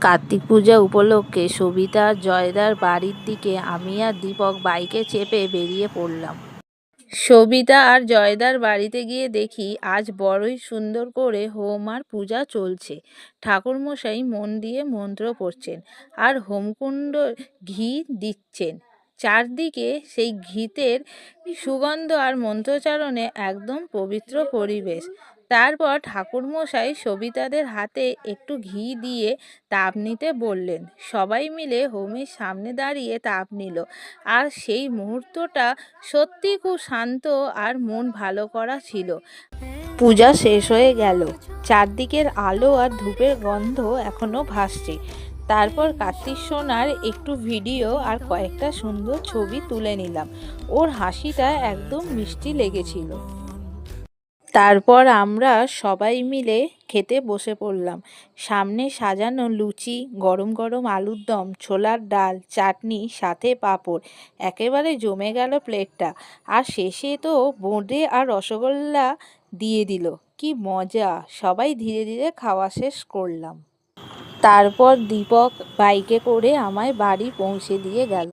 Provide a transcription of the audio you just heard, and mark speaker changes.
Speaker 1: কার্তিক পূজা উপলক্ষে সবিতা, জয়দার বাড়ির দিকে আমি আর দীপক বাইকে চেপে বেরিয়ে পড়লাম। সবিতা আর জয়দার বাড়িতে গিয়ে দেখি আজ বড়ই সুন্দর করে হোম আর পূজা চলছে। ঠাকুরমশাই মন দিয়ে মন্ত্র পড়ছেন আর হোমকুণ্ড ঘি দিচ্ছেন। চারদিকে সেই ঘিতের সুগন্ধ আর মন্ত্রচারণে একদম পবিত্র পরিবেশ। তারপর ঠাকুরমশাই সবিতাদের হাতে একটু ঘি দিয়ে তাপ নিতে বললেন। সবাই মিলে হোমের সামনে দাঁড়িয়ে তাপ নিল। আর সেই মুহূর্তটা সত্যি খুব শান্ত আর মন ভালো করা ছিল। পূজা শেষ হয়ে গেল। চারদিকের আলো আর ধূপের গন্ধ এখনও ভাসছে। তারপর কার্তিক সোনার একটু ভিডিও আর কয়েকটা সুন্দর ছবি তুলে নিলাম। ওর হাসিটা একদম মিষ্টি লেগেছিল। তারপর আমরা সবাই মিলে খেতে বসে পড়লাম। সামনে সাজানো লুচি, গরম গরম আলুর দম, ছোলার ডাল, চাটনি, সাথে পাঁপড়, একেবারে জমে গেল প্লেটটা। আর শেষে তো বোঁদে আর রসগোল্লা দিয়ে দিল। কি মজা, সবাই ধীরে ধীরে খাওয়া শেষ করলাম। তারপর দীপক বাইকে করে আমায় বাড়ি পৌঁছে দিয়ে গেল।